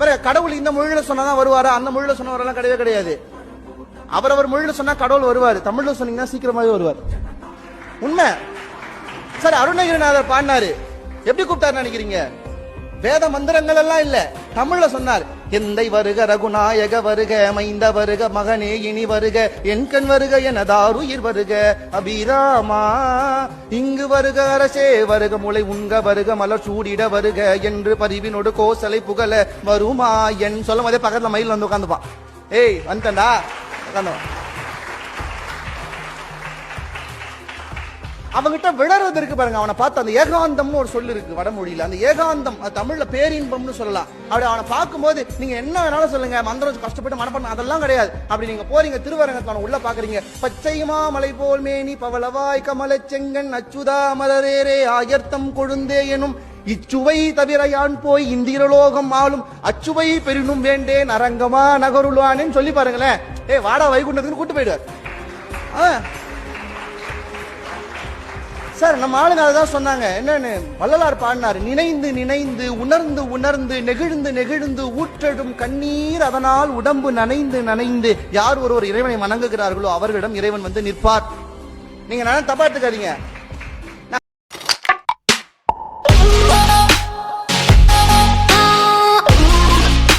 வேற கடவுள் இந்த மொழியில சொன்னாதான் வருவாரா? அந்த மொழியில சொன்னவரெல்லாம் கிடையவே கிடையாது. அவரவர் மொழியில சொன்னா கடவுள் வருவார். தமிழ்ல சொன்னீங்கன்னா சீக்கிரமாவே வருவார். உண்மை? சார் அருணகிரிநாதர் பாடினாரு. எப்படி கூப்பிட்டாரு நினைக்கிறீங்க? வேத மந்திரங்கள் எல்லாம் இல்ல. தமிழ்ல சொன்னார். எந்தை வருக ரகுநாயக வருக மைந்த வருக மகனே இனி வருக என் கண் வருக எனதாருயிர் வருக. அபிராமா இங்கு வருக அரசே வருக முளை உண்க வருக மலர் சூடிட வருக என்று பதிவினோடு கோசலை புகழ வருமா என் சொல்லும் போதே பக்கத்துல மயில் வந்து உட்காந்துப்பான் ஏய் வந்துட்டா உட்காந்துவான் அவங்கிட்ட விளறது இருக்கு பாருங்க. அவனை பார்த்து அந்த ஏகாந்தம்னு ஒரு சொல்லு இருக்கு வடமொழியில. அந்த ஏகாந்தம் தமிழ்ல பேரின்பம்னு சொல்லலாம். அப்படி அவனை பார்க்கும்போது நீங்க என்ன வேணாலும் சொல்லுங்க. மந்திரம் கஷ்டப்பட்டு மனப்பண்ண அதெல்லாம் கிடையாது. அப்படி நீங்க போறீங்க திருவரங்கத்தான உள்ள பாக்குறீங்க. பச்சைமா மலை போல் மேனி பவளவாய் கமல செங்கன் அச்சுதா மலரேரே ஆயர்த்தம் கொழுந்தே எனும் இச்சுவை தவிர யான் போய் இந்திரலோகம் ஆளும் அச்சுவை பெரினும் வேண்டேன் அரங்கமா நகருளானேன்னு சொல்லி பாருங்களேன். ஏ வாடா வைகுண்டத்துக்கு கூட்டு போயிடுவார். ஆ. சார் நம்ம ஆளுங்க அதான் சொன்னாங்க. என்னன்னு? வள்ளலார் பாடினார். நினைந்து நினைந்து உணர்ந்து உணர்ந்து நெகிழ்ந்து நெகிழ்ந்து ஊற்றெடும் கண்ணீர் அதனால் உடம்பு நனைந்து நனைந்து யார் ஒருவர் இறைவனை வணங்குகிறார்களோ அவர்களிடம் இறைவன் வந்து நிற்பார். நீங்க நான் தப்பா எடுத்துக்காதீங்க.